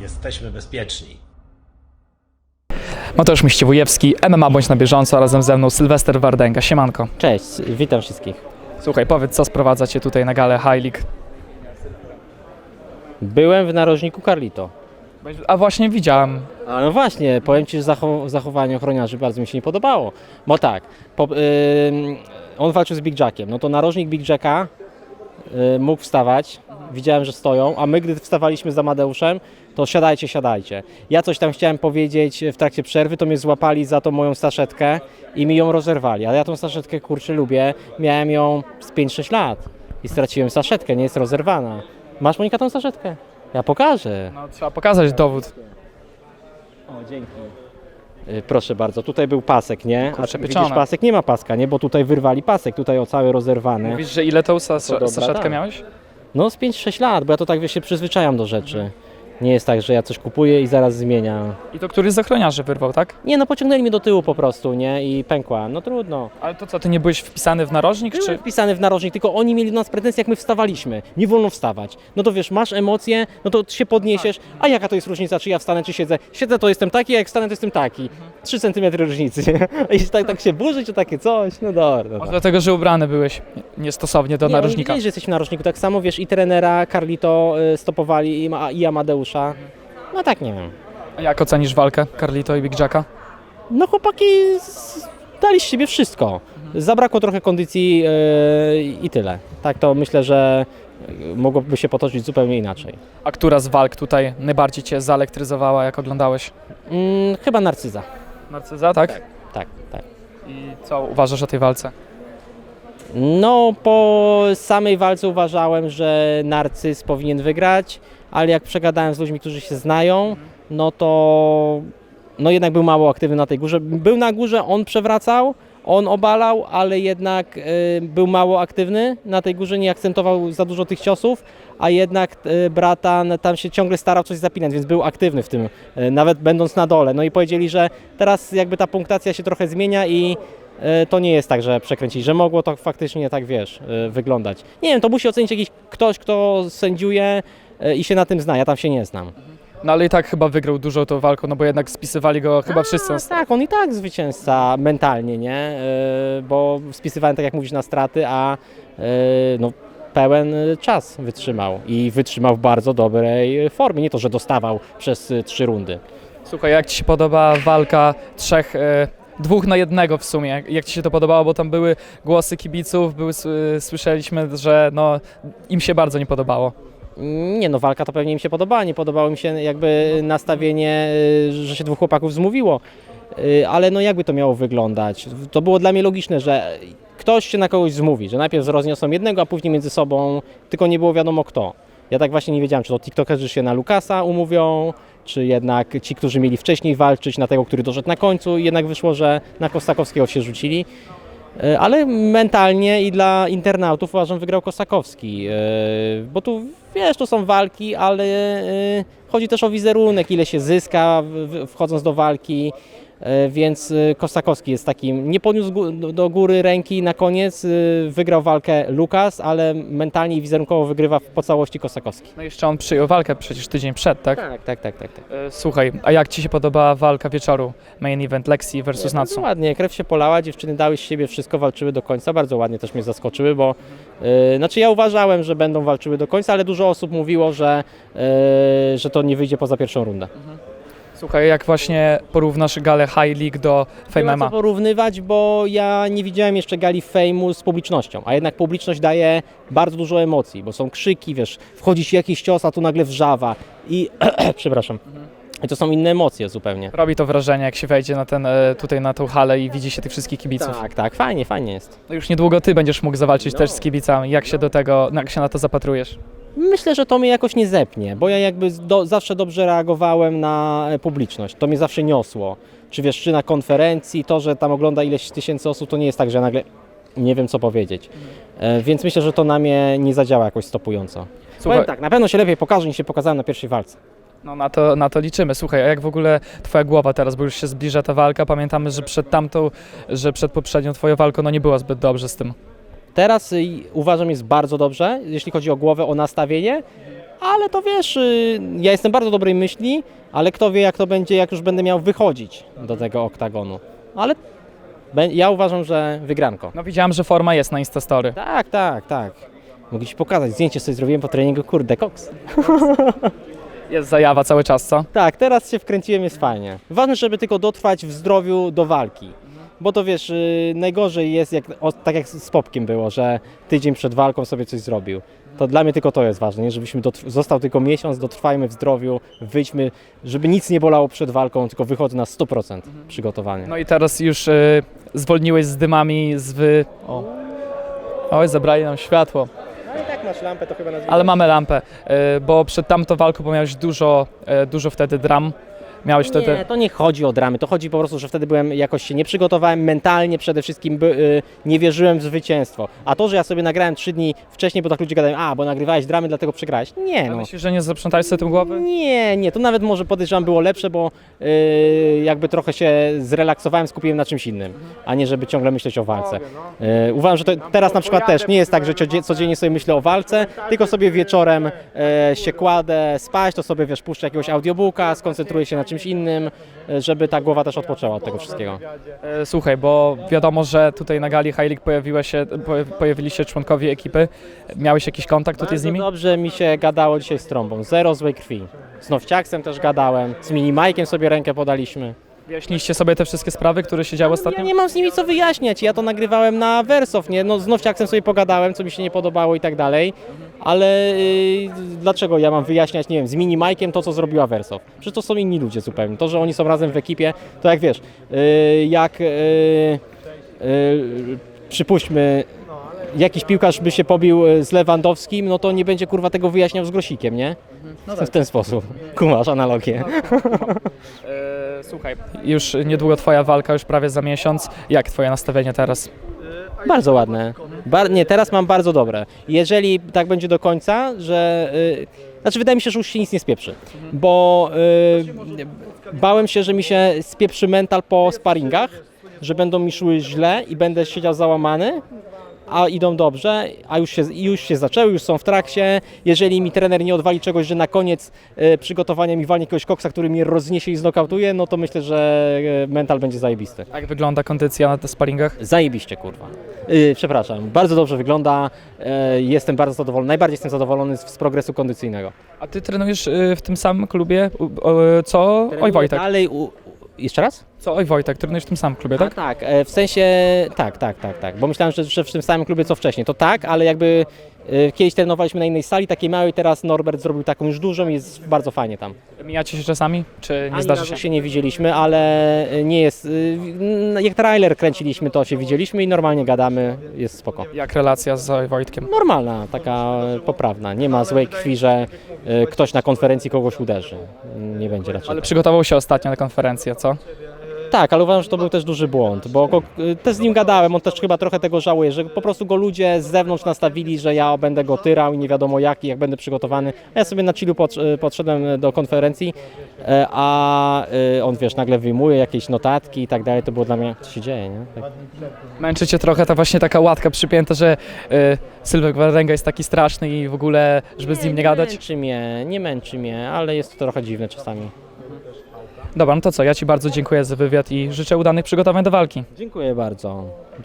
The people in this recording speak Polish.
Jesteśmy bezpieczni. Mateusz Miściwujewski, MMA Bądź na bieżąco, razem ze mną Sylwester Wardęga. Siemanko. Cześć, witam wszystkich. Słuchaj, powiedz, co sprowadza Cię tutaj na galę High League? Byłem w narożniku Carlito. A właśnie widziałem. A no właśnie, powiem Ci, że zachow- zachowanie ochroniarzy bardzo mi się nie podobało. Bo tak, po, ym, on walczył z Big Jackiem, no to narożnik Big Jacka mógł wstawać, widziałem, że stoją, a my gdy wstawaliśmy z Amadeuszem, to siadajcie, siadajcie. Ja coś tam chciałem powiedzieć w trakcie przerwy, to mnie złapali za tą moją staszetkę i mi ją rozerwali. Ale ja tą staszetkę, kurczę, lubię. Miałem ją z 5-6 lat i straciłem staszetkę, nie jest rozerwana. Masz Monika tą staszetkę? Ja pokażę. No, trzeba pokazać dowód. O, dzięki. Y, Proszę bardzo, tutaj był pasek, nie? Kurczę, A widzisz pieczone. pasek? Nie ma paska, nie? Bo tutaj wyrwali pasek, tutaj o cały rozerwany. Mówisz, że ile tą sa- To dobra, saszetkę tak. miałeś? No z 5-6 lat, bo ja to tak wiesz, się przyzwyczajam do rzeczy. Nie jest tak, że ja coś kupuję i zaraz zmieniam. I to któryś z ochroniarzy wyrwał, tak? Nie, no pociągnęli mnie do tyłu po prostu, nie? I pękła. No trudno. Ale to co, Ty nie byłeś wpisany w narożnik, Byłem czy... wpisany w narożnik, tylko oni mieli do nas pretensje, jak my wstawaliśmy. Nie wolno wstawać. No to wiesz, masz emocje, no to się podniesiesz. A jaka to jest różnica, czy ja wstanę, czy siedzę? Siedzę, to jestem taki, a jak wstanę, to jestem taki. 3 cm różnicy. I tak, tak się burzy, czy takie coś? No dobra. Może dlatego, że ubrany byłeś niestosownie do Nie, narożnika. Nie wiedzieli, że jesteśmy w narożniku. Tak samo, wiesz, i trenera Carlito y, stopowali, i, ma, i No tak, nie wiem. A jak ocenisz walkę Carlito i Big Jacka? No chłopaki z, dali z siebie wszystko. Zabrakło trochę kondycji y, i tyle. Tak to myślę, że y, mogłoby się potoczyć zupełnie inaczej. A która z walk tutaj najbardziej Cię zaelektryzowała, jak oglądałeś? Mm, chyba Narcyza. Narcyza, tak? Tak, tak. I co uważasz o tej walce? No, po samej walce uważałem, że Narcyz powinien wygrać, ale jak przegadałem z ludźmi, którzy się znają, no to no jednak był mało aktywny na tej górze. Był na górze, on przewracał, on obalał, ale jednak y, był mało aktywny na tej górze, nie akcentował za dużo tych ciosów, a jednak y, bratan tam się ciągle starał coś zapinać, więc był aktywny w tym, y, nawet będąc na dole. No i powiedzieli, że teraz jakby ta punktacja się trochę zmienia i to nie jest tak, że przekręcili, że mogło to faktycznie tak, wiesz, y, wyglądać. Nie wiem, to musi ocenić jakiś ktoś, kto sędziuje y, i się na tym zna, ja tam się nie znam. No ale i tak chyba wygrał dużo tą walką, no bo jednak spisywali go chyba wszyscy. A, tak, on i tak zwycięzca mentalnie, nie? Yy, bo spisywałem, tak jak mówisz, na straty, a yy, no, pełen czas wytrzymał i wytrzymał w bardzo dobrej formie. Nie to, że dostawał przez y, trzy rundy. Słuchaj, jak Ci się podoba walka trzech, e, dwóch na jednego w sumie? Jak- Ci się to podobało? Bo tam były głosy kibiców, były, słyszeliśmy, że no, im się bardzo nie podobało. Nie no, walka to pewnie im się podobała. Nie podobało mi się jakby nastawienie, y, że się dwóch chłopaków zmówiło. Y, Ale no jakby to miało wyglądać? To było dla mnie logiczne, że ktoś się na kogoś zmówi, że najpierw rozniosą jednego, a później między sobą, tylko nie było wiadomo kto. Ja tak właśnie nie wiedziałem, czy to tiktokerzy się na Lukasa umówią, czy jednak ci, którzy mieli wcześniej walczyć na tego, który doszedł na końcu i jednak wyszło, że na Kostakowskiego się rzucili. E, Ale mentalnie i dla internautów uważam wygrał Kosakowski, e, bo tu wiesz, to są walki, ale e, chodzi też o wizerunek, ile się zyska wchodząc do walki, więc e, Kosakowski jest takim, nie podniósł gó- do- góry ręki na koniec, e, wygrał walkę Lukas, ale mentalnie i wizerunkowo wygrywa po całości Kosakowski. No jeszcze on przyjął walkę przecież tydzień przed, tak? Tak, tak, tak, tak. tak. E, Słuchaj, a jak Ci się podoba walka wieczoru? Main event Lexi versus Bardzo Natsu. ładnie, krew się polała, dziewczyny dały z siebie wszystko, walczyły do końca, bardzo ładnie też mnie zaskoczyły, bo yy, znaczy ja uważałem, że będą walczyły do końca, ale dużo osób mówiło, że, yy, że to nie wyjdzie poza pierwszą rundę. Słuchaj, jak właśnie porównasz galę High League do Nie Fame ma co MMA? porównywać, bo ja nie widziałem jeszcze gali Fejmu z publicznością, a jednak publiczność daje bardzo dużo emocji, bo są krzyki, wiesz, wchodzi ci jakiś cios, a tu nagle wrzawa i, przepraszam, i to są inne emocje zupełnie. Robi to wrażenie, jak się wejdzie na ten, e, tutaj na tą halę i widzi się tych wszystkich kibiców. Tak, tak, fajnie, fajnie jest. No już niedługo Ty będziesz mógł zawalczyć No. też z kibicami. Jak się do tego, jak się na to zapatrujesz? Myślę, że to mnie jakoś nie zepnie, bo ja jakby do, zawsze dobrze reagowałem na e, publiczność. To mnie zawsze niosło. Czy wiesz, czy na konferencji, to, że tam ogląda ileś tysięcy osób, to nie jest tak, że nagle nie wiem co powiedzieć. E, więc myślę, że to na mnie nie zadziała jakoś stopująco. Słuchaj, Powiem tak, na pewno się lepiej pokaże niż się pokazałem na pierwszej walce. no na to, na to liczymy. Słuchaj, a jak w ogóle Twoja głowa teraz, bo już się zbliża ta walka, pamiętamy, że przed tamtą, że przed poprzednią Twoją walką, no nie była zbyt dobrze z tym. Teraz y, uważam jest bardzo dobrze, jeśli chodzi o głowę, o nastawienie. ale to wiesz, y, ja jestem bardzo dobrej myśli, ale kto wie jak to będzie, jak już będę miał wychodzić do tego oktagonu. Ale ja uważam, że wygranko. No widziałem, że forma jest na Instastory. Tak, tak, tak. Mogę Ci pokazać, zdjęcie sobie zrobiłem po treningu, kurde, koks. Jest zajawa cały czas, co? Tak, teraz się wkręciłem, jest fajnie. Ważne, żeby tylko dotrwać w zdrowiu do walki. Bo to wiesz, yy, najgorzej jest, jak, o, tak jak z Popkiem było, że tydzień przed walką sobie coś zrobił. To dla mnie tylko to jest ważne, nie? żebyśmy został tylko miesiąc, dotrwajmy w zdrowiu, wyjdźmy, żeby nic nie bolało przed walką, tylko wychodzę na 100% przygotowanie. No i teraz już y, zwolniłeś z dymami z wy... O. Oj, zabrali nam światło. No i tak masz lampę, to chyba nazwijmy. Ale mamy lampę, y, bo przed tamtą walką bo miałeś dużo, y, dużo wtedy dram. Miałeś wtedy... Nie, to nie chodzi o dramy, to chodzi po prostu, że wtedy byłem jakoś się nie przygotowałem mentalnie, przede wszystkim by, y, nie wierzyłem w zwycięstwo. A to, że ja sobie nagrałem trzy dni wcześniej, bo tak ludzie gadają, a, bo nagrywałeś dramy, dlatego przegrałeś. Nie, A no. Myślisz, że nie zaprzątałeś sobie tym głowy? Nie, nie, to nawet może podejrzewam było lepsze, bo y, jakby trochę się zrelaksowałem, skupiłem na czymś innym, a nie żeby ciągle myśleć o walce. Y, uważam, że to teraz na przykład też nie jest tak, że codzie- codziennie sobie myślę o walce, tylko sobie wieczorem y, się kładę spać, to sobie wiesz, puszczę jakiegoś audiobooka, skoncentruję się na czymś innym, y, żeby ta głowa też odpoczęła od tego wszystkiego. E, Słuchaj, bo wiadomo, że tutaj na gali High League pojawiła się, po- pojawili się członkowie ekipy. Miałeś jakiś kontakt tutaj z Bardzo nimi? dobrze mi się gadało dzisiaj z trąbą, zero złej krwi. Z Nowciaksem też gadałem, z Minimajkiem sobie rękę podaliśmy. Wyjaśniliście sobie te wszystkie sprawy, które się działy Ja ostatnio? nie mam z nimi co wyjaśniać, ja to nagrywałem na Wersow, nie? No z Nowciaksem sobie pogadałem, co mi się nie podobało i tak dalej, ale y, dlaczego ja mam wyjaśniać, nie wiem, z Minimajkiem to, co zrobiła Wersow? Przecież to są inni ludzie zupełnie. To, że oni są razem w ekipie, to jak wiesz, y, jak y, y, przypuśćmy, jakiś piłkarz by się pobił y, z Lewandowskim, no to nie będzie kurwa tego wyjaśniał z Grosikiem, nie? w ten sposób. Kumasz analogię. Słuchaj, już niedługo twoja walka, już prawie za miesiąc. Jak twoje nastawienie teraz? Bardzo ładne. Bar- nie, teraz mam bardzo dobre. Jeżeli tak będzie do końca, że. Y, znaczy, wydaje mi się, że już się nic nie spieprzy. Bo y, bałem się, że mi się spieprzy mental po sparingach, że będą mi szły źle i będę siedział załamany. A idą dobrze, a już się, już się zaczęły, już są w trakcie. Jeżeli mi trener nie odwali czegoś, że na koniec y, przygotowania mi walnie jakiegoś koksa, który mnie rozniesie i znokautuje, no to myślę, że y, mental będzie zajebisty. Jak wygląda kondycja na sparingach? Zajebiście, kurwa. Yy, przepraszam, bardzo dobrze wygląda. Yy, jestem bardzo zadowolony. Najbardziej jestem zadowolony z, z progresu kondycyjnego. A ty trenujesz w tym samym klubie, u- co Oj Wojtek? Dalej, u, jeszcze raz? Co Oj Wojtek, trenujesz w tym samym klubie, A, tak? tak, e, w sensie, tak, tak, tak, tak. Bo myślałem, że, że w tym samym klubie co wcześniej. To tak, ale jakby e, kiedyś trenowaliśmy na innej sali, takiej małej, teraz Norbert zrobił taką już dużą i jest bardzo fajnie tam. Mijacie się czasami, czy nie Ani zdarzy razu się? się nie widzieliśmy, ale nie jest. y, n- Jak trailer kręciliśmy, to się widzieliśmy i normalnie gadamy, jest spoko. Jak relacja z Oj Wojtkiem? Normalna, taka poprawna. Nie ma złej krwi, że y, ktoś na konferencji kogoś uderzy. Nie będzie raczej. Ale przygotował się ostatnio na konferencję, co? Tak, ale uważam, że to był też duży błąd, bo go, y, też z nim gadałem, on też chyba trochę tego żałuje, że po prostu go ludzie z zewnątrz nastawili, że ja będę go tyrał i nie wiadomo jak i jak będę przygotowany. A ja sobie na chillu pod, y, podszedłem do konferencji, e, a y, on wiesz, nagle wyjmuje jakieś notatki i tak dalej, to było dla mnie, co się dzieje, nie? Tak. Męczy cię trochę ta właśnie taka łatka przypięta, że y, Sylwek Wardęga jest taki straszny i w ogóle, żeby z nim nie gadać? męczy mnie, nie męczy mnie, ale jest to trochę dziwne czasami. Dobra, no to co, ja ci bardzo dziękuję za wywiad i życzę udanych przygotowań do walki. Dziękuję bardzo. Dziękuję.